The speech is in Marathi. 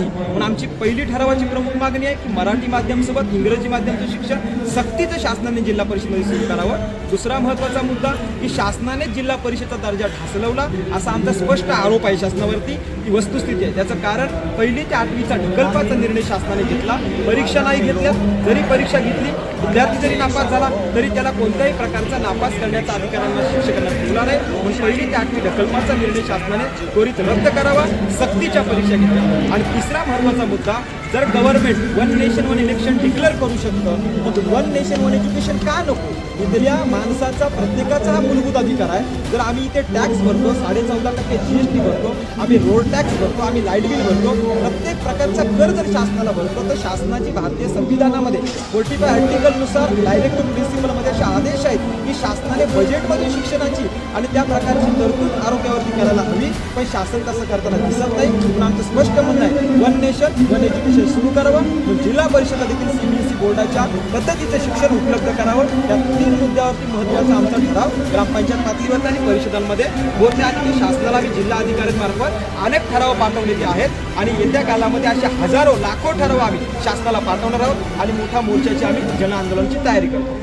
Thank you. आमची पहिली ठरावाची प्रमुख मागणी आहे की मराठी माध्यमसोबत इंग्रजी माध्यमचं शिक्षण सक्तीचं शासनाने जिल्हा परिषदेमध्ये सुरू करावं. दुसरा महत्त्वाचा मुद्दा की शासनाने जिल्हा परिषदचा दर्जा ढासलवला असा आमचा स्पष्ट आरोप आहे शासनावरती की वस्तुस्थिती आहे. त्याचं कारण पहिली ते आठवीचा ढकलपाचा निर्णय शासनाने घेतला. परीक्षा नाही घेतल्या जरी परीक्षा घेतली विद्यार्थी जरी नापास झाला तरी त्याला कोणत्याही प्रकारचा नापास करण्याचा अधिकारांना शिक्षकांना ठेवला नाही म्हणून पहिली ते आठवी ढकलपाचा निर्णय शासनाने त्वरित रद्द करावा सक्तीच्या परीक्षा घेतल्या. आणि तिसरा महत्त्वाचा मुद्दा जर government one nation one election declare करू शकतं मग वन नेशन वन एज्युकेशन का नको? इथल्या माणसाचा प्रत्येकाचा हा मूलभूत अधिकार आहे. जर आम्ही इथे टॅक्स भरतो साडे चौदा टक्के जी एस टी भरतो आम्ही रोड टॅक्स भरतो आम्ही लाइट बिल भरतो प्रत्येक प्रकारचा कर जर शासनाला भरतो तर शासनाची भारतीय संविधानामध्ये फोर्टी फाय आर्टिकलनुसार डायरेक्ट प्रिन्सिपलमध्ये असे आदेश आहेत की शासनाने बजेटमध्ये शिक्षणाची आणि त्या प्रकारची तरतूद आरोग्यावरती करायला हवी. पण शासन तसं करताना दिसत नाही. म्हणून आमचं स्पष्ट म्हणणं आहे वन नेशन वन एज्युकेशन सुरू करावं. म्हणून जिल्हा परिषदा देखील सीबीएसई बोर्डाच्या पद्धतीचं शिक्षण उपलब्ध करावं. त्या तीन मुद्द्यावरती महत्त्वाचा आमचा ठराव ग्रामपंचायत पातळीवर आणि परिषदांमध्ये. होते आणि शासनाला जिल्हा अधिकाऱ्यांमार्फत अनेक ठराव पाठवलेले आहेत. आणि येत्या कालामध्ये अशा हजारो लाखो ठराव आम्ही शासनाला पाठवणार आहोत. आणि मोठ्या मोर्चाची आम्ही जन आंदोलनाची तयारी करतो.